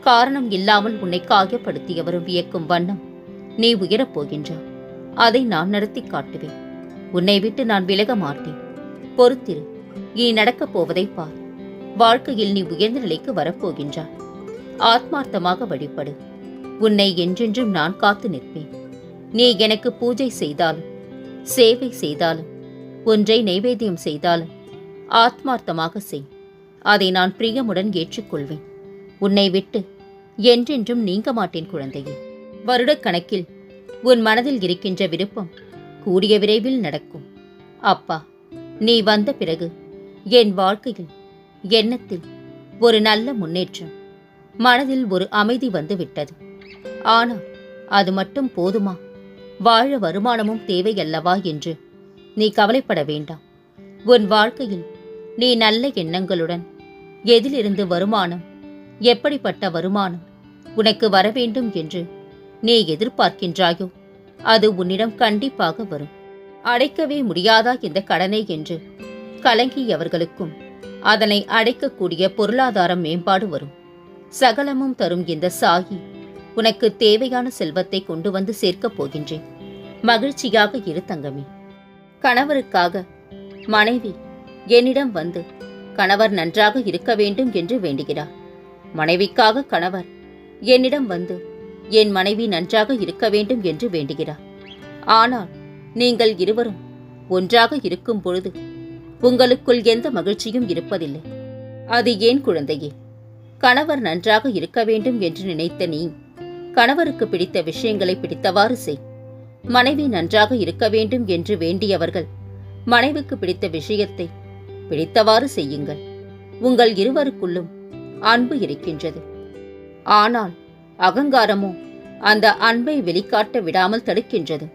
காரணம் இல்லாமல் உன்னை காயப்படுத்தியவரும் வியக்கும் வண்ணம் நீ உயரப் போகின்றா அதை நான் நடத்தி காட்டுவேன். உன்னை விட்டு நான் விலக மாட்டேன். பொறுத்திரு இனி நடக்கப் போவதை பார். வாழ்க்கையில் நீ உயர்ந்த நிலைக்கு வரப்போகின்றாய் ஆத்மார்த்தமாக வழிபடு. உன்னை என்றென்றும் நான் காத்து நிற்பேன். நீ எனக்கு பூஜை செய்தாலும் சேவை செய்தாலும் ஒன்றை நைவேத்தியம் செய்தாலும் ஆத்மார்த்தமாக செய். அதை நான் பிரியமுடன் ஏற்றுக்கொள்வேன். உன்னை விட்டு என்றென்றும் நீங்க மாட்டேன் குழந்தையே. வருடக்கணக்கில் உன் மனதில் இருக்கின்ற விருப்பம் கூடிய விரைவில் நடக்கும். அப்பா நீ வந்த பிறகு என் வாழ்க்கையில் எண்ணத்தில் ஒரு நல்ல முன்னேற்றம் மனதில் ஒரு அமைதி வந்து விட்டது ஆனால் அது மட்டும் போதுமா? வாழ வருமானமும் தேவையல்லவா என்று நீ கவலைப்பட வேண்டாம். உன் வாழ்க்கையில் நீ நல்ல எண்ணங்களுடன் எதிலிருந்து வருமானம் எப்படிப்பட்ட வருமானம்? உனக்கு வரவேண்டும் என்று நீ எதிர்பார்க்கின்றாயோ? அது உன்னிடம் கண்டிப்பாக வரும். அடைக்கவே முடியாதா இந்த கடனை என்று கலங்கியவர்களுக்கும் அதனை அடைக்கக்கூடிய பொருளாதார மேம்பாடு வரும். சகலமும் தரும் இந்த சாகி உனக்கு தேவையான செல்வத்தை கொண்டு வந்து சேர்க்கப் போகின்றேன். மகிழ்ச்சியாக இரு தங்கமே. கணவருக்காக மனைவி என்னிடம் வந்து கணவர் நன்றாக இருக்க வேண்டும் என்று வேண்டுகிறார். மனைவிக்காக கணவர். என்னிடம் வந்து என் மனைவி நன்றாக இருக்க வேண்டும் என்று வேண்டுகிறார். ஆனால் நீங்கள் இருவரும் ஒன்றாக இருக்கும் பொழுது உங்களுக்குள் எந்த மகிழ்ச்சியும் இருப்பதில்லை. அது ஏன் குழந்தையே? கணவர் நன்றாக இருக்க வேண்டும் என்று நினைத்த நீ கணவருக்கு பிடித்த விஷயங்களை பிடித்தவாறு செய். மனைவி நன்றாக இருக்க வேண்டும் என்று வேண்டியவர்கள் மனைவிக்கு பிடித்த விஷயத்தை பிடித்தவாறு செய்யுங்கள். உங்கள் இருவருக்குள்ளும் அன்பு இருக்கின்றது. ஆனால் அகங்காரமோ அந்த அன்பை வெளிக்காட்ட விடாமல் தடுக்கின்றது.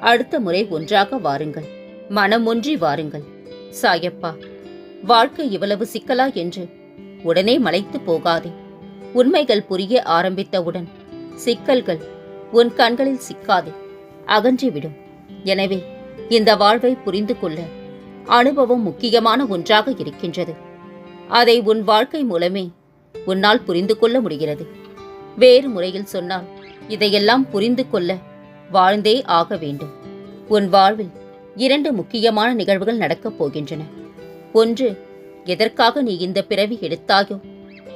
அடுத்த முறை ஒன்றாக வாருங்கள். மனம் ஒன்றி வாருங்கள். சாயப்பா வாழ்க்கை இவ்வளவு சிக்கலா என்று உடனே மலைத்து போகாதே. உண்மைகள் புரிய ஆரம்பித்தவுடன் சிக்கல்கள் உன் கண்களில் சிக்காது. அகன்றிவிடும். எனவே இந்த வாழ்வை புரிந்து கொள்ள அனுபவம் முக்கியமான ஒன்றாக இருக்கின்றது. அதை உன் வாழ்க்கை மூலமே உன்னால் புரிந்து கொள்ள முடிகிறது. வேறு முறையில் சொன்னால் இதையெல்லாம் புரிந்து கொள்ள வாழ்ந்தே ஆக வேண்டும். உன் வாழ்வில் இரண்டு முக்கியமான நிகழ்வுகள் நடக்கப் போகின்றன. ஒன்று எதற்காக நீ இந்த பிறவி எடுத்தாயோ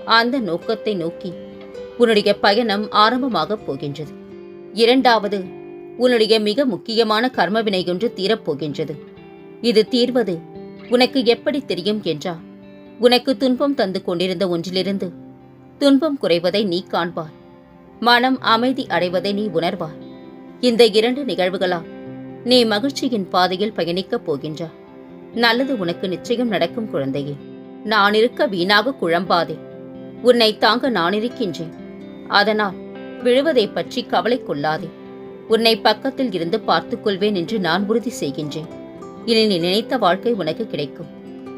அந்த நோக்கத்தை நோக்கி உன்னுடைய பயணம் ஆரம்பமாகப் போகின்றது. இரண்டாவது உன்னுடைய மிக முக்கியமான கர்மவினை ஒன்று தீரப்போகின்றது இது தீர்வது உனக்கு எப்படி தெரியும் என்றால் உனக்கு துன்பம் தந்து கொண்டிருந்த ஒன்றிலிருந்து துன்பம் குறைவதை நீ காண்பாய். மனம் அமைதி அடைவதை நீ உணர்வாய். இந்த இரண்டு நிகழ்வுகளால் நீ மகிழ்ச்சியின் பாதையில் பயணிக்கப் போகின்றாய் நல்லது உனக்கு நிச்சயம் நடக்கும் குழந்தையே. நான் இருக்க வீணாக குழம்பாதே. உன்னை தாங்க நான் இருக்கின்றேன் அதனால் விழுவதை பற்றி கவலை கொள்ளாதே. உன்னை பக்கத்தில் இருந்து பார்த்துக் கொள்வேன் என்று நான் உறுதி செய்கின்றேன். இனி நீ நினைத்த வாழ்க்கை உனக்கு கிடைக்கும்.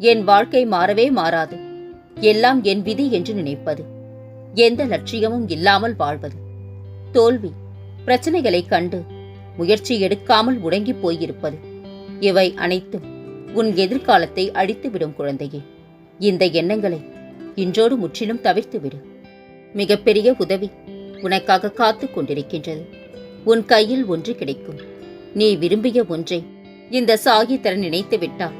என் வாழ்க்கை மாறவே மாறாது. எல்லாம் என் விதி என்று நினைப்பது. எந்த லட்சியமும் இல்லாமல் வாழ்வது. தோல்வி பிரச்சனைகளை கண்டு முயற்சி எடுக்காமல் உடங்கி போயிருப்பது. இவை அனைத்தும் உன் எதிர்காலத்தை அழித்துவிடும் குழந்தையே. இந்த எண்ணங்களை இன்றோடு முற்றிலும் தவிர்த்துவிடு. மிகப்பெரிய உதவி உனக்காக காத்துக் கொண்டிருக்கின்றது. உன் கையில் ஒன்று கிடைக்கும். நீ விரும்பிய ஒன்றை இந்த சாகி தர நினைத்து விட்டால்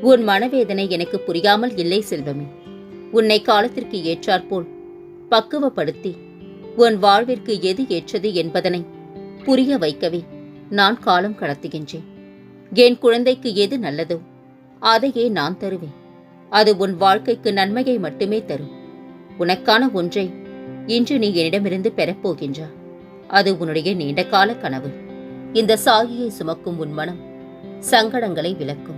உன் மனவேதனை எனக்கு புரியாமல் இல்லை செல்வமே. உன்னை காலத்திற்கு ஏற்றாற்போல் பக்குவப்படுத்தி உன் வாழ்விற்கு எது ஏற்றது என்பதனை புரிய வைக்கவே நான் காலம் கடத்துகின்றேன். என் குழந்தைக்கு எது நல்லதோ அதையே நான் தருவேன். அது உன் வாழ்க்கைக்கு நன்மையை மட்டுமே தரும். உனக்கான ஒன்றை இன்று நீ என்னிடமிருந்து பெறப்போகின்றா அது உன்னுடைய நீண்டகால கனவு. இந்த சாகியை சுமக்கும் உன் மனம் சங்கடங்களை விளக்கும்.